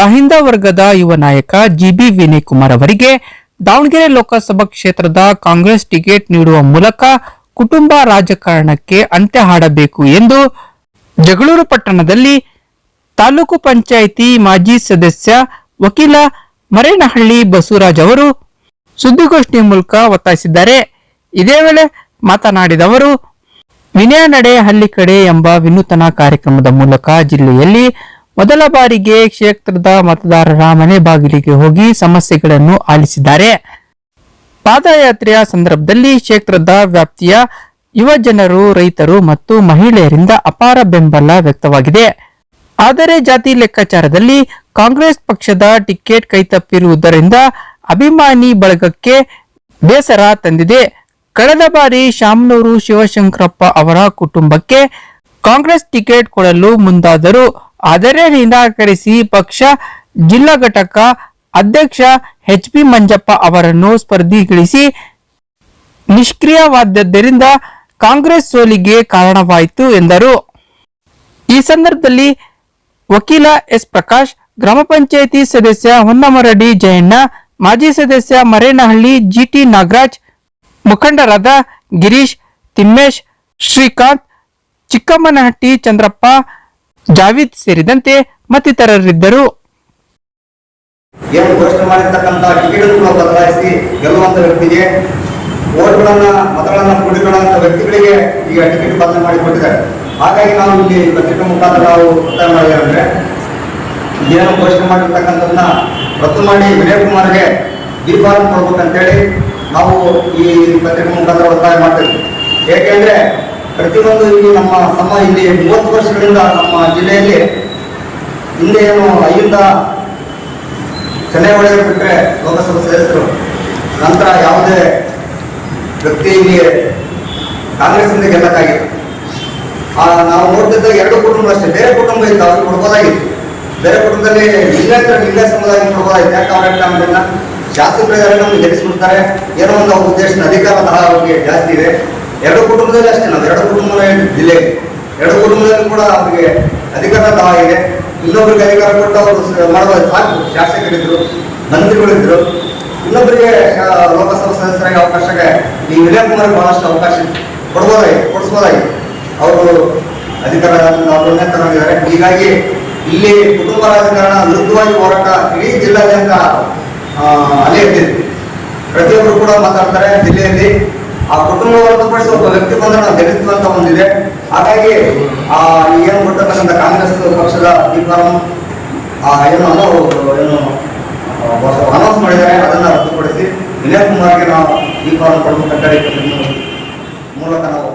ಅಹಿಂದ ವರ್ಗದ ಯುವ ನಾಯಕ ಜಿಬಿ ವಿನಯ್ ಕುಮಾರ್ ಅವರಿಗೆ ದಾವಣಗೆರೆ ಲೋಕಸಭಾ ಕ್ಷೇತ್ರದ ಕಾಂಗ್ರೆಸ್ ಟಿಕೆಟ್ ನೀಡುವ ಮೂಲಕ ಕುಟುಂಬ ರಾಜಕಾರಣಕ್ಕೆ ಅಂತ್ಯ ಹಾಡಬೇಕು ಎಂದು ಜಗಳೂರು ಪಟ್ಟಣದಲ್ಲಿ ತಾಲೂಕು ಪಂಚಾಯಿತಿ ಮಾಜಿ ಸದಸ್ಯ ವಕೀಲ ಮರೇನಹಳ್ಳಿ ಬಸವರಾಜ್ ಅವರು ಸುದ್ದಿಗೋಷ್ಠಿ ಮೂಲಕ ಒತ್ತಾಯಿಸಿದ್ದಾರೆ. ಇದೇ ವೇಳೆ ಮಾತನಾಡಿದ ಅವರು ವಿನಯ ನಡೆ ಹಳ್ಳಿ ಕಡೆ ಎಂಬ ವಿನೂತನ ಕಾರ್ಯಕ್ರಮದ ಮೂಲಕ ಜಿಲ್ಲೆಯಲ್ಲಿ ಮೊದಲ ಬಾರಿಗೆ ಕ್ಷೇತ್ರದ ಮತದಾರರ ಮನೆ ಬಾಗಿಲಿಗೆ ಹೋಗಿ ಸಮಸ್ಯೆಗಳನ್ನು ಆಲಿಸಿದ್ದಾರೆ. ಪಾದಯಾತ್ರೆಯ ಸಂದರ್ಭದಲ್ಲಿ ಕ್ಷೇತ್ರದ ವ್ಯಾಪ್ತಿಯ ಯುವ ಜನರು, ರೈತರು ಮತ್ತು ಮಹಿಳೆಯರಿಂದ ಅಪಾರ ಬೆಂಬಲ ವ್ಯಕ್ತವಾಗಿದೆ. ಆದರೆ ಜಾತಿ ಲೆಕ್ಕಾಚಾರದಲ್ಲಿ ಕಾಂಗ್ರೆಸ್ ಪಕ್ಷದ ಟಿಕೆಟ್ ಕೈತಪ್ಪಿರುವುದರಿಂದ ಅಭಿಮಾನಿ ಬಳಗಕ್ಕೆ ಬೇಸರ ತಂದಿದೆ. ಕಳೆದ ಬಾರಿ ಶಾಮನೂರು ಶಿವಶಂಕರಪ್ಪ ಅವರ ಕುಟುಂಬಕ್ಕೆ ಕಾಂಗ್ರೆಸ್ ಟಿಕೆಟ್ ಕೊಡಲು ಮುಂದಾದರು ಆದರೆ ನಿರಾಕರಿಸಿ ಪಕ್ಷ ಜಿಲ್ಲಾ ಘಟಕ ಅಧ್ಯಕ್ಷ ಎಚ್ ಪಿ ಮಂಜಪ್ಪ ಅವರನ್ನು ಸ್ಪರ್ಧಿಗಳಿಸಿ ನಿಷ್ಕ್ರಿಯವಾದದ್ದರಿಂದ ಕಾಂಗ್ರೆಸ್ ಸೋಲಿಗೆ ಕಾರಣವಾಯಿತು ಎಂದರು. ಈ ಸಂದರ್ಭದಲ್ಲಿ ವಕೀಲ ಎಸ್ ಪ್ರಕಾಶ್, ಗ್ರಾಮ ಪಂಚಾಯಿತಿ ಸದಸ್ಯ ಹೊನ್ನಮರಡಿ ಜಯಣ್ಣ, ಮಾಜಿ ಸದಸ್ಯ ಮರೇನಹಳ್ಳಿ ಜಿಟಿ ನಾಗರಾಜ್, ಮುಖಂಡರಾದ ಗಿರೀಶ್ ತಿಮ್ಮೇಶ್, ಶ್ರೀಕಾಂತ್, ಚಿಕ್ಕಮ್ಮನಹಟ್ಟಿ ಚಂದ್ರಪ್ಪ ಜಾವೀದ್ ಸೇರಿದಂತೆ ಮತ್ತಿತರರಿದ್ದರು. ಏನು ಘೋಷಣೆ ಮಾಡಿರ್ತಕ್ಕಂಥ ಟಿಕೆಟ್ ಕೂಡ ಬದಲಾಯಿಸಿ ಗೆಲ್ಲುವಂತ ವ್ಯಕ್ತಿಗೆ, ಓಟ್ಗಳನ್ನ, ಮತಗಳನ್ನ ಕೂಡಿಕೊಳ್ಳುವಂತ ವ್ಯಕ್ತಿಗಳಿಗೆ ಈಗ ಟಿಕೆಟ್ ಬದಲಾವಣೆ ಮಾಡಿಕೊಟ್ಟಿದ್ದಾರೆ. ಹಾಗಾಗಿ ನಾವು ಇಲ್ಲಿ ಪತ್ರಿಕೆ ಮುಖಾಂತರ ನಾವು ಒತ್ತಾಯ ಮಾಡಿದ್ರೆ ಏನು ಘೋಷಣೆ ಮಾಡಿರ್ತಕ್ಕಂಥದನ್ನ ರದ್ದು ಮಾಡಿ ವಿನಯ್ ಕುಮಾರ್ಗೆ ಬಿ ಫಾರ್ಮ್ ಕೊಡ್ಬೇಕಂತೇಳಿ ನಾವು ಈ ಪತ್ರಿಕೆ ಮುಖಾಂತರ ಒತ್ತಾಯ ಮಾಡ್ತೀವಿ. ಏಕೆಂದ್ರೆ ಪ್ರತಿಯೊಂದು ಇಲ್ಲಿ ನಮ್ಮ ಸಮ ಇಲ್ಲಿ ಮೂವತ್ತು ವರ್ಷಗಳಿಂದ ನಮ್ಮ ಜಿಲ್ಲೆಯಲ್ಲಿ ಹಿಂದೆ ಏನು ಐದಿಂದ ಚೆನ್ನೈ ಒಳಗೆ ಬಿಟ್ಟರೆ ಲೋಕಸಭಾ ಸದಸ್ಯರು, ನಂತರ ಯಾವುದೇ ವ್ಯಕ್ತಿ ಇಲ್ಲಿ ಕಾಂಗ್ರೆಸ್ನಿಂದ ಗೆಲ್ಲಕ್ಕಾಗಿಲ್ಲ ನಾವು ನೋಡ್ತಿದ್ದ ಎರಡು ಕುಟುಂಬ ಅಷ್ಟೇ. ಬೇರೆ ಕುಟುಂಬ ಇತ್ತು ಅವ್ರಿಗೆ ಕೊಡ್ಬೋದಾಗಿತ್ತು. ಬೇರೆ ಕುಟುಂಬದಲ್ಲಿ ಲಿಂಗಾಯತ ಇಲ್ಲೇ ಸಮುದಾಯ ಕೊಡ್ಬೋದಾಗಿತ್ತು. ಯಾಕೆ ಅವ್ರ ನಮ್ಮನ್ನ ಶಾಸಕರು ನಮ್ಗೆ ಗೆಲ್ಲಿಸ್ಬಿಡ್ತಾರೆ ಏನೋ ಒಂದು ಉದ್ದೇಶದ ಅಧಿಕಾರ ತರ ಅವ್ರಿಗೆ ಜಾಸ್ತಿ ಇದೆ. ಎರಡು ಕುಟುಂಬದಲ್ಲಿ ಅಷ್ಟೇ ನಾವು ಎರಡು ಜಿಲ್ಲೆ. ಎರಡು ಕುಟುಂಬದಲ್ಲಿ ಕೂಡ ಅವರಿಗೆ ಅಧಿಕಾರ ಇದೆ. ಇನ್ನೊಬ್ರಿಗೆ ಅಧಿಕಾರ ಕೊಟ್ಟು ಅವರು ಮಾಡುವ ಸಾಕು. ಶಾಸಕರಿದ್ರು, ಮಂತ್ರಿಗಳಿದ್ರು. ಇನ್ನೊಬ್ಬರಿಗೆ ಲೋಕಸಭಾ ಸದಸ್ಯರಾಗಿ ಅವಕಾಶಕ್ಕೆ ಈ ವಿನಯ್ ಕುಮಾರ್ ಬಹಳಷ್ಟು ಅವಕಾಶ ಕೊಡ್ಬೋದಾಗಿ, ಕೊಡಿಸ್ಬೋದಾಗಿ. ಅವರು ಅಧಿಕಾರ ತಗೊಂಡಿದ್ದಾರೆ ಹೀಗಾಗಿ ಇಲ್ಲಿ ಕುಟುಂಬ ರಾಜಕಾರಣ ವಿರುದ್ಧವಾಗಿ ಹೋರಾಟ ಇಡೀ ಜಿಲ್ಲಾದ್ಯಂತ ಅಲೆ ಎದ್ದಿದೆ ಪ್ರತಿಯೊಬ್ಬರು ಕೂಡ ಮಾತಾಡ್ತಾರೆ. ಜಿಲ್ಲೆಯಲ್ಲಿ ಆ ಕುಟುಂಬ ಹೊರತುಪಡಿಸಿ ಒಬ್ಬ ವ್ಯಕ್ತಿ ಬಂದ್ರೆ ಗೆಲ್ಲಿಸ್ತೀವಿ ಒಂದಿದೆ. ಹಾಗಾಗಿ, ಆ ಏನು ಕೊಟ್ಟತಕ್ಕಂಥ ಕಾಂಗ್ರೆಸ್ ಪಕ್ಷದ ತೀರ್ಮಾನ ಆ, ಏನು ಅನ್ನೋ ಏನು ಅನೌನ್ಸ್ ಮಾಡಿದ್ದಾರೆ, ಅದನ್ನು ರದ್ದುಪಡಿಸಿ ವಿನಯ್ ಕುಮಾರ್ಗೆ ನಾವು ದೀಪಾವಳಿ ಕೊಡಬೇಕಂತ ಮೂಲಕ ನಾವು